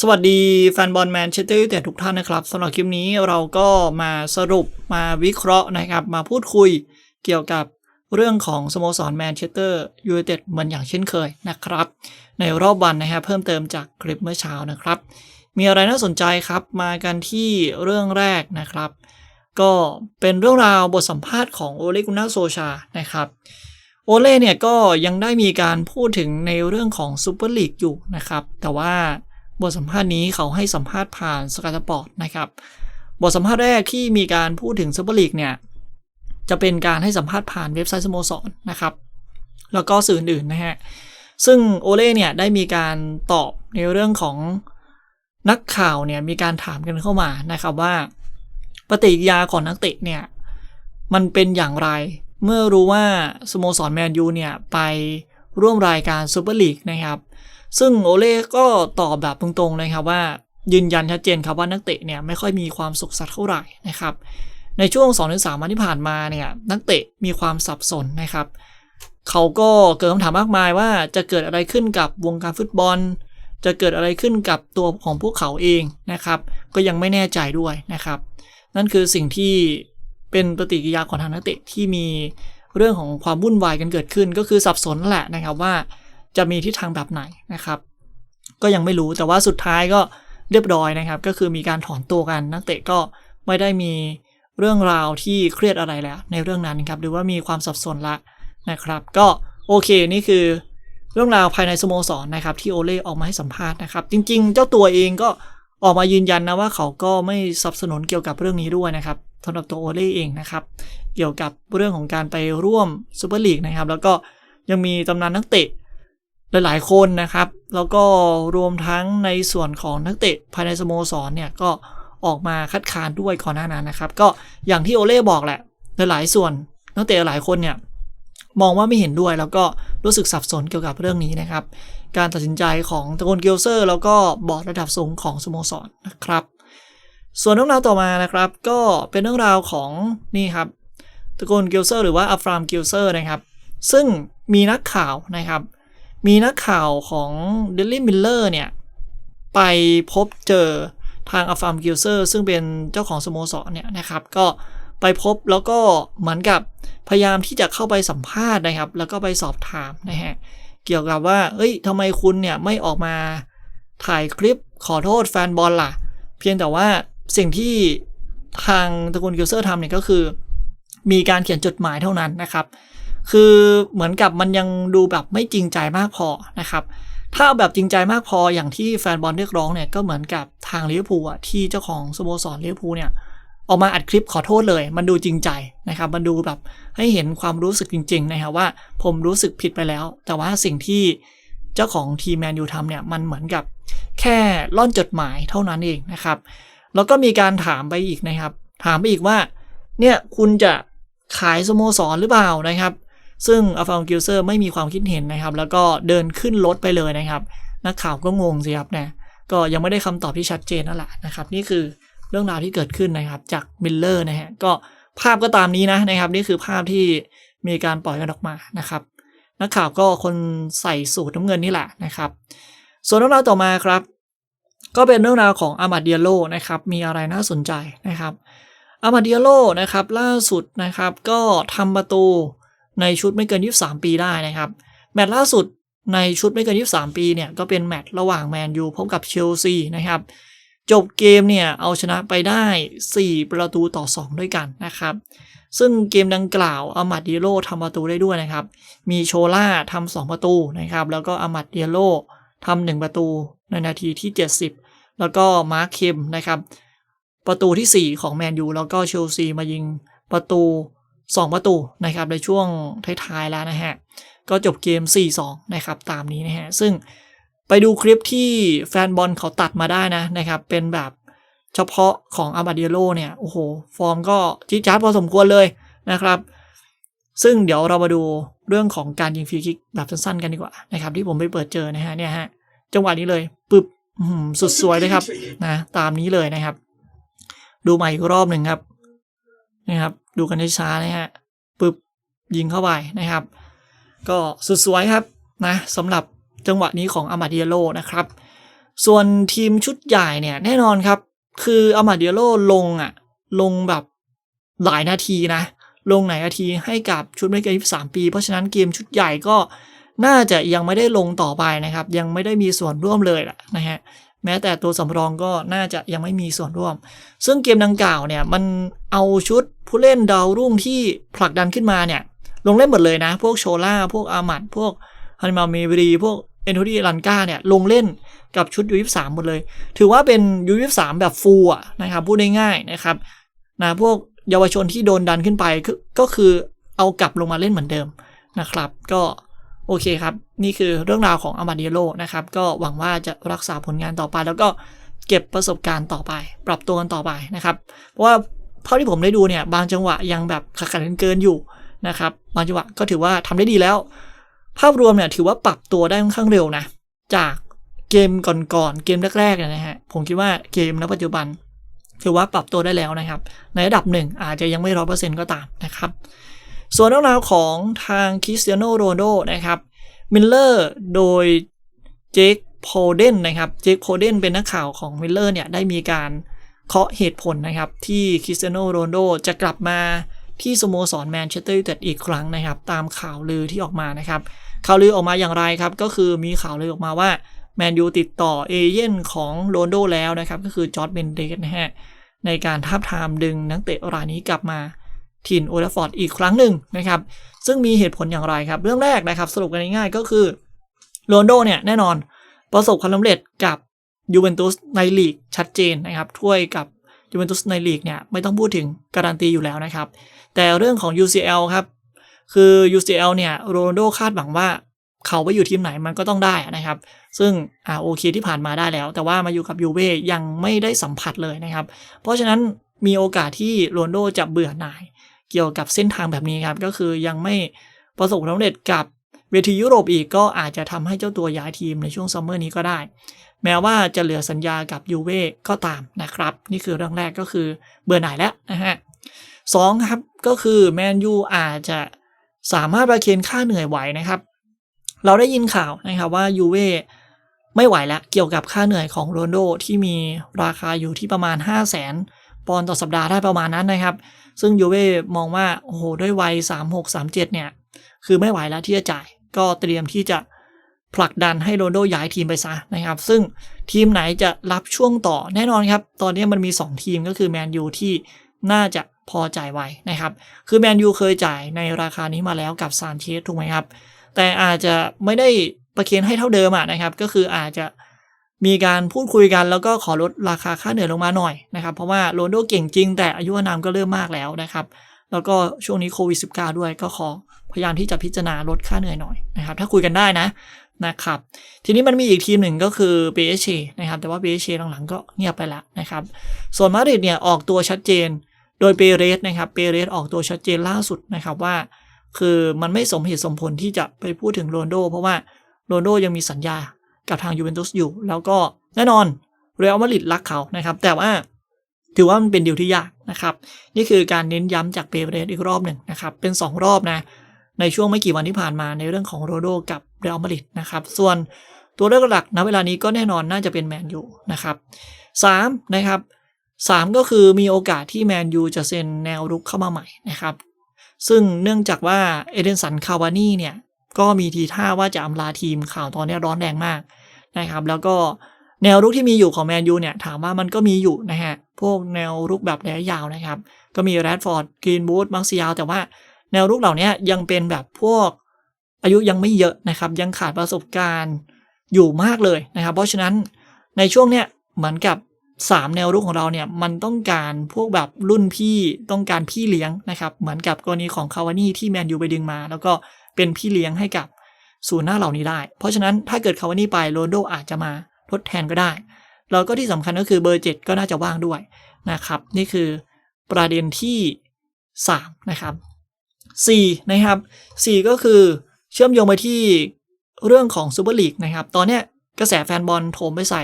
สวัสดีแฟนบอลแมนเชสเตอร์ยูไนเต็ดทุกท่านนะครับสำหรับคลิปนี้เราก็มาสรุปมาวิเคราะห์นะครับ มาพูดคุยเกี่ยวกับเรื่องของสโมสรแมนเชสเตอร์ยูไนเต็ดเหมือนอย่างเช่นเคยนะครับ ในรอบวันนะครับเพิ่มเติมจากคลิปเมื่อเช้านะครับ มีอะไรน่าสนใจครับมากันที่เรื่องแรกนะครับ ก็เป็นเรื่องราวบทสัมภาษณ์ของโอเลกุนาโซชานะครับโอเล่เนี่ยก็ยังได้มีการพูดถึงในเรื่องของซูเปอร์ลีกอยู่นะครับ แต่ว่า บทสัมภาษณ์นี้เขาให้สัมภาษณ์ผ่านสกายสปอร์ตนะครับ บทสัมภาษณ์แรกที่มีการพูดถึงซูเปอร์ลีกเนี่ย จะเป็นการให้สัมภาษณ์ผ่านเว็บไซต์สโมสรนะครับ แล้วก็สื่ออื่นๆนะฮะ ซึ่งโอเล่เนี่ยได้มีการตอบในเรื่องของนักข่าวเนี่ยมีการถามกันเข้ามานะครับว่า ปฏิกิริยาของนักเตะเนี่ยมันเป็นอย่างไรเมื่อรู้ว่าสโมสรแมนยูเนี่ยไปร่วมรายการซูเปอร์ลีกนะครับ ซึ่งโอเล่ก็ตอบแบบตรงๆเลยครับว่า ยืนยันชัดเจนครับว่านักเตะเนี่ยไม่ค่อยมีความสุขสักเท่าไหร่นะครับในช่วง2-3วันที่ผ่านมาเนี่ยนักเตะมีความสับสนนะครับเขาก็เกิดคำถามมากมายว่าจะเกิดอะไรขึ้นกับวงการฟุตบอล จะเกิดอะไรขึ้นกับตัวของพวกเขาเองนะครับ ก็ยังไม่แน่ใจด้วยนะครับ นั่นคือสิ่งที่เป็นปฏิกิริยาของทางนักเตะที่มีเรื่องของความวุ่นวายกันเกิดขึ้น ก็คือสับสนแหละนะครับว่า จะมีทิศทางแบบไหนนะครับ ก็ยังไม่รู้แต่ว่าสุดท้ายก็เรียบร้อยนะครับ ก็คือมีการถอนตัวกันนักเตะก็ไม่ได้มีเรื่องราวที่เครียดอะไรแล้ว ในเรื่องนั้นครับหรือว่ามีความสับสนละนะครับ ก็โอเคนี่คือเรื่องราวภายในสโมสรนะครับที่โอเล่ออกมาให้สัมภาษณ์นะครับ จริง ๆ เจ้าตัวเองก็ออกมายืนยันนะว่าเขาก็ไม่สนับสนุนเกี่ยวกับเรื่องนี้ด้วยนะครับสำหรับตัวโอเล่เองนะครับ เกี่ยวกับเรื่องของการไปร่วมซูเปอร์ลีกนะครับ แล้วก็ยังมีตำนานนักเตะ หลายๆ คนนะครับ แล้วก็รวมทั้งในส่วนของนักเตะภายในสโมสรเนี่ยก็ออกมาคัดค้านด้วยก่อนหน้านั้นนะครับ ก็อย่างที่โอเล่บอกแหละหลายๆส่วนนักเตะหลายคนเนี่ยมองว่าไม่เห็นด้วยแล้วก็รู้สึกสับสนเกี่ยวกับเรื่องนี้นะครับ การตัดสินใจของตระกูลเกลเซอร์ แล้วก็บอร์ดระดับสูงของสโมสรนะครับ ส่วนเรื่องราวต่อมานะครับ ก็เป็นเรื่องราวของนี่ครับตระกูลเกลเซอร์หรือว่าอัฟรามเกลเซอร์นะครับ ซึ่งมีนักข่าวนะครับ มีนักข่าวของเดลลี่มิลเลอร์เนี่ย ไปพบเจอทางอัฟรามกิลเซอร์ซึ่งเป็นเจ้าของสโมสรเนี่ยนะครับ ก็ไปพบแล้วก็เหมือนกับพยายามที่จะเข้าไปสัมภาษณ์นะครับ แล้วก็ไปสอบถามนะฮะเกี่ยวกับว่า เอ้ยทำไมคุณเนี่ยไม่ออกมาถ่ายคลิปขอโทษแฟนบอลล่ะ เพียงแต่ว่าสิ่งที่ทางตระกูลกิลเซอร์ทำเนี่ยก็คือ มีการเขียนจดหมายเท่านั้นนะครับ คือเหมือนกับมันยังดูแบบไม่จริงใจมากพอนะครับ ถ้าแบบจริงใจมากพออย่างที่แฟนบอลเรียกร้องเนี่ยก็เหมือนกับทางลิเวอร์พูลอะที่เจ้าของสโมสรลิเวอร์พูลเนี่ยออกมาอัดคลิปขอโทษเลย มันดูจริงใจนะครับ มันดูแบบให้เห็นความรู้สึกจริงๆนะครับว่าผมรู้สึกผิดไปแล้ว แต่ว่าสิ่งที่เจ้าของทีมแมนยูทำเนี่ยมันเหมือนกับแค่ล่อนจดหมายเท่านั้นเองนะครับ แล้วก็มีการถามไปอีกนะครับ ถามไปอีกว่า เนี่ยคุณจะขายสโมสรหรือเปล่านะครับ ซึ่งอัลฟากิลเซอร์ไม่มีความคิดเห็นนะครับ แล้วก็เดินขึ้นรถไปเลยนะครับ นักข่าวก็งงสิครับนะก็ยังไม่ได้คำตอบที่ชัดเจนนั่นแหละนะครับ นี่คือเรื่องราวที่เกิดขึ้นนะครับ จากมิลเลอร์นะฮะก็ภาพก็ตามนี้นะนะครับ นี่คือภาพที่มีการปล่อยกันออกมานะครับ นักข่าวก็คนใส่สูทน้ำเงินนี่แหละนะครับ ส่วนเรื่องราวต่อมาครับ ก็เป็นเรื่องราวของอามาเดียโลนะครับ มีอะไรน่าสนใจนะครับอามาเดียโลนะครับ ล่าสุดนะครับ ก็ทำประตู ในชุดไม่เกิน 23 ปีได้นะครับ แมตช์ล่าสุดในชุดไม่เกิน 23 ปีเนี่ยก็เป็นแมตช์ระหว่างแมนยูพบกับเชลซีนะครับ จบเกมเนี่ยเอาชนะไปได้ 4 ประตูต่อ 2 ด้วยกันนะครับ ซึ่งเกมดังกล่าวอามัดเดียโลทำประตูได้ด้วยนะครับ มีโชล่าทำ2ประตูนะครับ แล้วก็อามัดเดียโลทำ1ประตูในนาทีที่ 70 แล้วก็มาร์คเคมนะครับ ประตูที่ 4 ของแมนยูแล้วก็เชลซีมายิงประตู 2 ประตูนะครับในช่วงท้ายๆแล้วนะฮะ ก็จบเกม 4-2 นะครับตามนี้นะฮะ ซึ่งไปดูคลิปที่แฟนบอลเขาตัดมาได้นะนะครับ เป็นแบบเฉพาะของอาบาเดียโลเนี่ย โอ้โห ฟอร์มก็จี๊ดจ๊าดพอสมควรเลยนะครับ ซึ่งเดี๋ยวเรามาดูเรื่องของการยิงฟรีคิกแบบสั้นๆกันดีกว่านะครับ ที่ผมไปเปิดเจอนะฮะเนี่ยฮะจังหวะนี้เลยปึ๊บสุดสวยเลยครับนะตามนี้เลยนะครับ ดูใหม่อีกรอบหนึ่งครับนะครับ ดูกันช้าๆนะฮะปึ๊บยิงเข้าไปนะครับ ก็สุดสวยครับนะสำหรับจังหวะนี้ของอามาเดียโลนะครับ ส่วนทีมชุดใหญ่เนี่ยแน่นอนครับ คืออามาเดียโลลงอะลงแบบหลายนาทีนะ ลงหลายนาทีให้กับชุดไม่เกิน23 ปี เพราะฉะนั้นเกมชุดใหญ่ก็น่าจะยังไม่ได้ลงต่อไปนะครับ ยังไม่ได้มีส่วนร่วมเลยแหละนะฮะ แม้แต่ตัวสำรองก็น่าจะยังไม่มีส่วนร่วม ซึ่งเกมดังกล่าวเนี่ยมันเอาชุดผู้เล่นดาวรุ่งที่ผลักดันขึ้นมาเนี่ยลงเล่นหมดเลยนะ พวกโชล่า พวกอามัด พวกฮันมาเมบรี พวกเอนโทดีลันกาเนี่ยลงเล่นกับชุดยูยี่สามหมดเลย ถือว่าเป็นยูยี่สามแบบฟูลอะนะครับพูดง่ายๆนะครับนะพวกเยาวชนที่โดนดันขึ้นไปก็คือเอากลับลงมาเล่นเหมือนเดิมนะครับ ก็ โอเคครับ นี่คือเรื่องราวของอามาเดียโลนะครับ ก็หวังว่าจะรักษาผลงานต่อไป แล้วก็เก็บประสบการณ์ต่อไป ปรับตัวกันต่อไปนะครับ เพราะว่าเท่าที่ผมได้ดูเนี่ย บางจังหวะยังแบบขัดขันเกินอยู่นะครับ บางจังหวะก็ถือว่าทำได้ดีแล้ว ภาพรวมเนี่ยถือว่าปรับตัวได้ค่อนข้างเร็วนะ จากเกมก่อนๆ เกมแรกๆเนี่ยนะฮะ ผมคิดว่าเกมณปัจจุบัน ถือว่าปรับตัวได้แล้วนะครับ ในระดับหนึ่งอาจจะยังไม่ร้อยเปอร์เซ็นต์ก็ตามนะครับ ส่วนเรื่องราวของทางคริสเตียโนโรนโดนะครับมิลเลอร์โดยเจคโพเดนนะครับเจคโพเดนเป็นนักข่าวของมิลเลอร์เนี่ยได้มีการเคาะเหตุผลนะครับที่คริสเตียโนโรนโดจะกลับมาที่สโมสรแมนเชสเตอร์ยูไนเต็ดอีกครั้งนะครับ ตามข่าวลือที่ออกมานะครับ ข่าวลือออกมาอย่างไรครับ ก็คือมีข่าวลือออกมาว่าแมนยูติดต่อเอเย่นของโรนโดแล้วนะครับ ก็คือจอร์ดเบนเดสนะฮะในการทับทามดึงนักเตะรายนี้กลับมา ถิ่นโอลฟอร์ดอีกครั้งหนึ่งนะครับ ซึ่งมีเหตุผลอย่างไรครับ เรื่องแรกนะครับ สรุปกันง่ายๆก็คือโรนโดเนี่ยแน่นอนประสบความสำเร็จกับยูเวนตุสในลีกชัดเจนนะครับถ้วยกับยูเวนตุสในลีกเนี่ยไม่ต้องพูดถึงการันตีอยู่แล้วนะครับ แต่เรื่องของ UCL ครับคือ UCL เนี่ยโรนโดคาดหวังว่าเขาไปอยู่ทีมไหนมันก็ต้องได้นะครับ ซึ่งอ่าโอเคที่ผ่านมาได้แล้ว แต่ว่ามาอยู่กับยูเว่ยังไม่ได้สัมผัสเลยนะครับ เพราะฉะนั้นมีโอกาสที่โรนโดจะเบื่อหน่าย เกี่ยวกับเส้นทางแบบนี้ครับ ก็คือยังไม่ประสบความสำเร็จกับเวทียุโรปอีกก็อาจจะทำให้เจ้าตัวย้ายทีมในช่วงซัมเมอร์นี้ก็ได้ แม้ว่าจะเหลือสัญญากับยูเว่ก็ตามนะครับ นี่คือเรื่องแรกก็คือเบื่อหน่ายแล้วนะฮะสองครับก็คือแมนยูอาจจะสามารถประเคนค่าเหนื่อยไหวนะครับ เราได้ยินข่าวนะครับว่ายูเว่ไม่ไหวแล้วเกี่ยวกับค่าเหนื่อยของโรนโดที่มีราคาอยู่ที่ประมาณ 5 0 0แสน ปอนด์ต่อสัปดาห์ได้ประมาณนั้นนะครับ ซึ่งยูเว่มองว่าโอ้โหด้วยวัย 36 37 เนี่ย คือไม่ไหวแล้วที่จะจ่ายก็เตรียมที่จะผลักดันให้โรนโดย้ายทีมไปซะนะครับ ซึ่งทีมไหนจะรับช่วงต่อแน่นอนครับ ตอนนี้มันมี 2 ทีมก็คือแมนยูที่น่าจะพอจ่ายไวนะครับ คือแมนยูเคยจ่ายในราคานี้มาแล้วกับซานเชสถูกไหมครับ แต่อาจจะไม่ได้ประเคนให้เท่าเดิมอะนะครับ ก็คืออาจจะ มีการพูดคุยกันแล้วก็ขอลดราคาค่าเหนื่อยลงมาหน่อยนะครับเพราะว่าโรนโดเก่งจริงแต่อายุอานามก็เริ่มมากแล้วนะครับแล้วก็ช่วงนี้โควิด -19 ด้วยก็ขอพยายามที่จะพิจารณาลดค่าเหนื่อยหน่อยนะครับถ้าคุยกันได้นะนะครับทีนี้มันมีอีกทีมหนึ่งก็คือ p s นะครับแต่ว่า p s หลังๆก็เงียบไปแล้วนะครับส่วนมาดริดเนี่ยออกตัวชัดเจน โดยเปเรสนะครับเปเรสออกตัวชัดเจนล่าสุดนะครับว่า คือมันไม่สมเหตุสมผลที่จะไปพูดถึงโรนโด เพราะว่าโรนโดยังมีสัญญา กับทางยูเวนตุสอยู่ แล้วก็แน่นอนเรอัลมาดริดรักเขานะครับ แต่ว่าถือว่ามันเป็นดีลที่ยากนะครับ นี่คือการเน้นย้ำจากเปเรสอีกรอบหนึ่งนะครับ เป็น 2 รอบนะ ในช่วงไม่กี่วันที่ผ่านมาในเรื่องของโรโดกับเรอัลมาดริดนะครับ ส่วนตัวเลือกหลักณเวลานี้ก็แน่นอนน่าจะเป็นแมนยูนะครับ3นะครับ 3 ก็คือมีโอกาสที่แมนยูจะเซ็นแนวรุกเข้ามาใหม่นะครับ ซึ่งเนื่องจากว่าเอเดนสันคาวานี่เนี่ย ก็มีทีท่าว่าจะอำลาทีมข่าวตอนนี้ร้อนแรงมากนะครับ แล้วก็แนวรุกที่มีอยู่ของแมนยูเนี่ยถามว่ามันก็มีอยู่นะฮะ พวกแนวรุกแบบระยะยาวนะครับ ก็มีแรดฟอร์ดกรีนบูธมาร์ซิยาแต่ว่าแนวรุกเหล่านี้ยังเป็นแบบพวกอายุยังไม่เยอะนะครับ ยังขาดประสบการณ์อยู่มากเลยนะครับ เพราะฉะนั้นในช่วงเนี้ยเหมือนกับ 3 แนวรุกของเราเนี่ยมันต้องการพวกแบบรุ่นพี่ต้องการพี่เลี้ยงนะครับ เหมือนกับกรณีของคาวานี่ที่แมนยูไปดึงมา แล้วก็ เป็นพี่เลี้ยงให้กับศูนย์หน้าเหล่านี้ได้ เพราะฉะนั้นถ้าเกิดคาวานี่ไปโรนโดอาจจะมาทดแทนก็ได้ แล้วก็ที่สำคัญก็คือเบอร์เจ็ดก็น่าจะว่างด้วยนะครับ นี่คือประเด็นที่ 3 นะครับ 4 นะครับ 4 ก็คือเชื่อมโยงไปที่เรื่องของซูเปอร์ลีกนะครับ ตอนเนี้ยกระแสแฟนบอลโถมไปใส่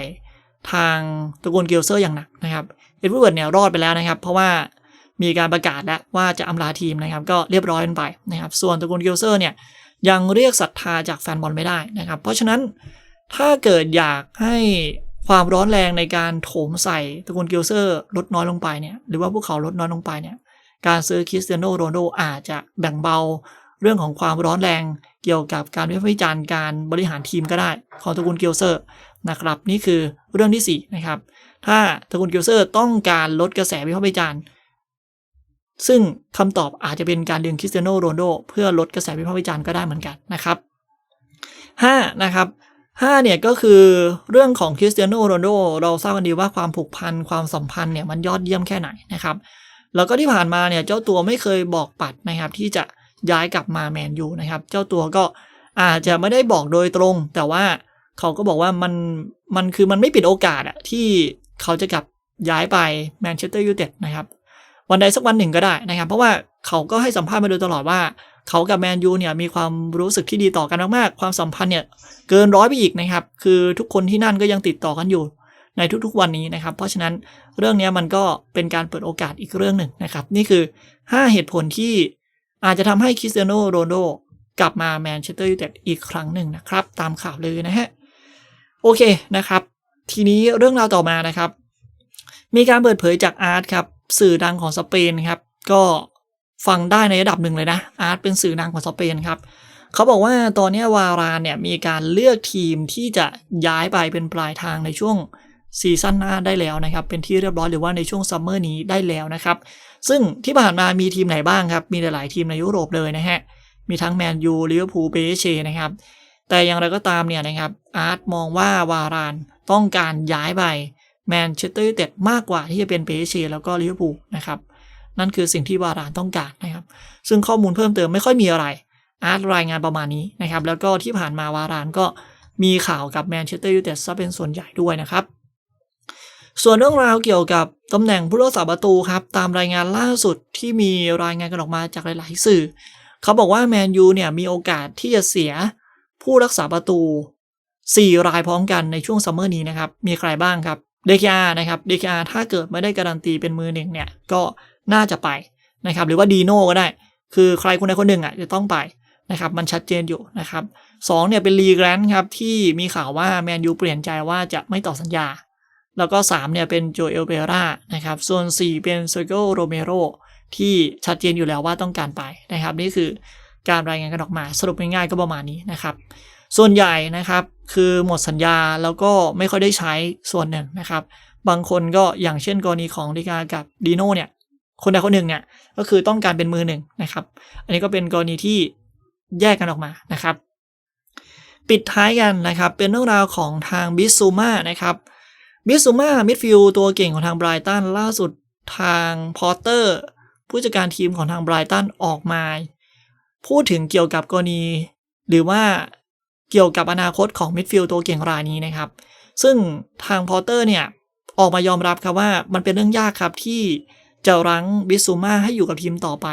ทางตระกูลเกลเซอร์อย่างหนักนะครับ เอ็ดเวิร์ดเนี่ยรอดไปแล้วนะครับ เพราะว่า มีการประกาศแล้วว่าจะอำลาทีมนะครับ ก็เรียบร้อยกันไปนะครับ ส่วนตระกูลเกลเซอร์เนี่ยยังเรียกศรัทธาจากแฟนบอลไม่ได้นะครับ เพราะฉะนั้นถ้าเกิดอยากให้ความร้อนแรงในการโถมใส่ตระกูลกิลเซอร์ลดน้อยลงไปเนี่ยหรือว่าพวกเขาลดน้อยลงไปเนี่ยการซื้อคริสเตียโนโรนัลโดอาจจะแบ่งเบาเรื่องของความร้อนแรงเกี่ยวกับการวิพากษ์วิจารณ์การบริหารทีมก็ได้ของตระกูลกิลเซอร์นะครับนี่คือเรื่องที่4นะครับถ้าตระกูลกิลเซอร์ต้องการลดกระแสวิพากษ์วิจารณ์ ซึ่งคำตอบอาจจะเป็นการดึงคริสเตียโนโรนโดเพื่อลดกระแสวิพากษ์วิจารณ์ก็ได้เหมือนกันนะครับ5นะครับ5เนี่ยก็คือเรื่องของคริสเตียโนโรนโดเราทราบกันดีว่าความผูกพันความสัมพันธ์เนี่ยมันยอดเยี่ยมแค่ไหนนะครับ แล้วก็ที่ผ่านมาเนี่ยเจ้าตัวไม่เคยบอกปัดนะครับที่จะย้ายกลับมาแมนยูนะครับ เจ้าตัวก็อาจจะไม่ได้บอกโดยตรง แต่ว่าเขาก็บอกว่ามันมันคือมันไม่ปิดโอกาสอะที่เขาจะกลับย้ายไปแมนเชสเตอร์ยูไนเต็ดนะครับ วันใดสักวันหนึ่งก็ได้นะครับ เพราะว่าเขาก็ให้สัมภาษณ์มาโดยตลอดว่า เขากับแมนยูเนี่ยมีความรู้สึกที่ดีต่อกันมากๆ ความสัมพันธ์เนี่ยเกินร้อยไปอีกนะครับ คือทุกคนที่นั่นก็ยังติดต่อกันอยู่ในทุกๆวันนี้นะครับ เพราะฉะนั้นเรื่องนี้มันก็เป็นการเปิดโอกาสอีกเรื่องหนึ่งนะครับ นี่คือ 5 เหตุผลที่อาจจะทำให้คริสเตียโนโรนโดกลับมาแมนเชสเตอร์ยูไนเต็ดอีกครั้งหนึ่งนะครับ ตามข่าวเลยนะฮะโอเคนะครับ ทีนี้เรื่องราวต่อมานะครับ มีการเปิดเผยจากอาร์ตครับ สื่อดังของสเปนครับ ก็ฟังได้ในระดับหนึ่งเลยนะ อาร์ตเป็นสื่อดังของสเปนครับเขาบอกว่าตอนนี้วารานเนี่ยมีการเลือกทีมที่จะย้ายไปเป็นปลายทางในช่วงซีซั่นหน้าได้แล้วนะครับ เป็นที่เรียบร้อยหรือว่าในช่วงซัมเมอร์นี้ได้แล้วนะครับ ซึ่งที่ผ่านมามีทีมไหนบ้างครับ มีหลาย ๆ ทีมในยุโรปเลยนะฮะ มีทั้งแมนยูลิเวอร์พูลเบเชนะครับ แต่อย่างไรก็ตามเนี่ยนะครับอาร์ตมองว่าวารานต้องการย้ายไป แมนเชสเตอร์ยูไนเต็ดมากกว่าที่จะเป็นเบเชแล้วก็ลิเวอร์พูลนะครับ นั่นคือสิ่งที่วารานต้องการนะครับ ซึ่งข้อมูลเพิ่มเติมไม่ค่อยมีอะไร อาร์ตรายงานประมาณนี้นะครับ แล้วก็ที่ผ่านมาวารานก็มีข่าวกับแมนเชสเตอร์ยูไนเต็ดซะเป็นส่วนใหญ่ด้วยนะครับ ส่วนเรื่องราวเกี่ยวกับตำแหน่งผู้รักษาประตูครับ ตามรายงานล่าสุดที่มีรายงานกันออกมาจากหลายๆสื่อ เขาบอกว่าแมนยูเนี่ยมีโอกาสที่จะเสียผู้รักษาประตู 4 รายพร้อมกันในช่วงซัมเมอร์นี้นะครับ มีใครบ้างครับ เดคอานะครับเดคอาถ้าเกิดไม่ได้การันตีเป็นมือหนึ่งเนี่ยก็น่าจะไปนะครับหรือว่าดีโน่ก็ได้ คือใครคนใดคนหนึ่งอะจะต้องไปนะครับมันชัดเจนอยู่นะครับสองเนี่ยเป็นลีแกรนครับที่มีข่าวว่าแมนยูเปลี่ยนใจว่าจะไม่ต่อสัญญา แล้วก็ 3 เนี่ยเป็นโจเอลเบรานะครับส่วน 4 เป็นเซอร์โกโรเมโรที่ชัดเจนอยู่แล้วว่าต้องการไปนะครับ นี่คือการรายงานกันออกมาสรุปง่ายๆก็ประมาณนี้นะครับ ส่วนใหญ่นะครับคือหมดสัญญาแล้วก็ไม่ค่อยได้ใช้ส่วนหนึ่งนะครับ บางคนก็อย่างเช่นกรณีของดิกากับดีโน่เนี่ยคนใดคนหนึ่งเนี่ยก็คือต้องการเป็นมือหนึ่งนะครับ อันนี้ก็เป็นกรณีที่แยกกันออกมานะครับ ปิดท้ายกันนะครับเป็นเรื่องราวของทางบิสซูมานะครับบิสซูมามิดฟิลตัวเก่งของทางไบรตันล่าสุดทางพอร์เตอร์ผู้จัดการทีมของทางไบรตันออกมา พูดถึงเกี่ยวกับกรณี หรือว่า เกี่ยวกับอนาคตของมิดฟิลด์ตัวเก่งรายนี้นะครับ ซึ่งทางพอเตอร์เนี่ย ออกมายอมรับครับว่ามันเป็นเรื่องยากครับที่จะรั้งบิสซูมาให้อยู่กับทีมต่อไป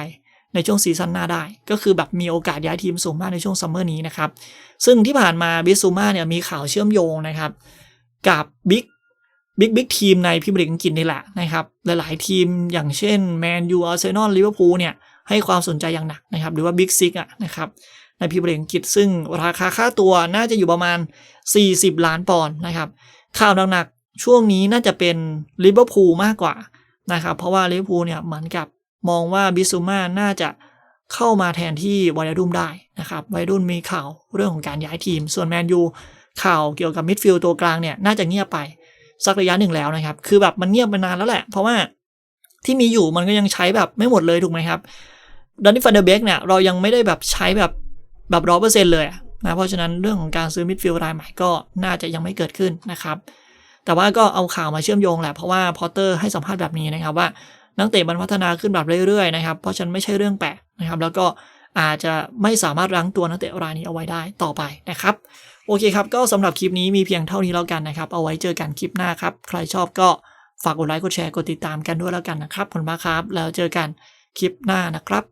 ในช่วงซีซั่นหน้าได้ ก็คือแบบมีโอกาสย้ายทีมสูงมากในช่วงซัมเมอร์นี้นะครับ ซึ่งที่ผ่านมาบิสซูมาเนี่ยมีข่าวเชื่อมโยงนะครับ กับบิ๊กบิ๊กบิ๊กทีมในพิมพ์ลีกอังกฤษนี่แหละนะครับ หลาย ๆ ทีมอย่างเช่นแมนยูอาร์เซนอลลิเวอร์พูลเนี่ยให้ความสนใจอย่างหนักนะครับ หรือว่าบิ๊กซิกอะนะครับ ในพิมพ์ลีกอังกฤษซึ่งราคาค่าตัวน่าจะอยู่ประมาณ 40 ล้านปอนด์นะครับข่าวหนักๆช่วงนี้น่าจะเป็นลิเวอร์พูลมากกว่านะครับเพราะว่าลิเวอร์พูลเนี่ยเหมือนกับมองว่าบิซูมาน่าจะเข้ามาแทนที่ไวรุ่นได้นะครับไวรุ่นมีข่าวเรื่องของการย้ายทีม ส่วนแมนยูข่าวเกี่ยวกับมิดฟิลด์ตัวกลางเนี่ยน่าจะเงียบไปสักระยะหนึ่งแล้วนะครับ คือแบบมันเงียบมานานแล้วแหละ เพราะว่าที่มีอยู่มันก็ยังใช้แบบไม่หมดเลยถูกไหมครับดอนนี่ฟันเดอร์เบกเนี่ยเรายังไม่ได้แบบใช้แบบ แบบร้อเปอร์เซ็นต์เลยนะเพราะฉะนั้นเรื่องของการซื้อมิดฟิลด์รายใหม่ก็น่าจะยังไม่เกิดขึ้นนะครับแต่ว่าก็เอาข่าวมาเชื่อมโยงแหละเพราะว่าพอตเตอร์ให้สัมภาษณ์แบบนี้นะครับว่านักเตะมันพัฒนาขึ้นแบบเรื่อยๆนะครับเพราะฉะนั้นไม่ใช่เรื่องแปลกนะครับแล้วก็อาจจะไม่สามารถรั้งตัวนักเตะรายนี้เอาไว้ได้ต่อไปนะครับโอเคครับ ก็สำหรับคลิปนี้มีเพียงเท่านี้แล้วกันนะครับ เอาไว้เจอกันคลิปหน้าครับ ใครชอบก็ฝากกดไลค์กดแชร์กดติดตามกันด้วยแล้วกันนะครับขอบคุณมากครับ แล้วเจอกันคลิปหน้านะครับ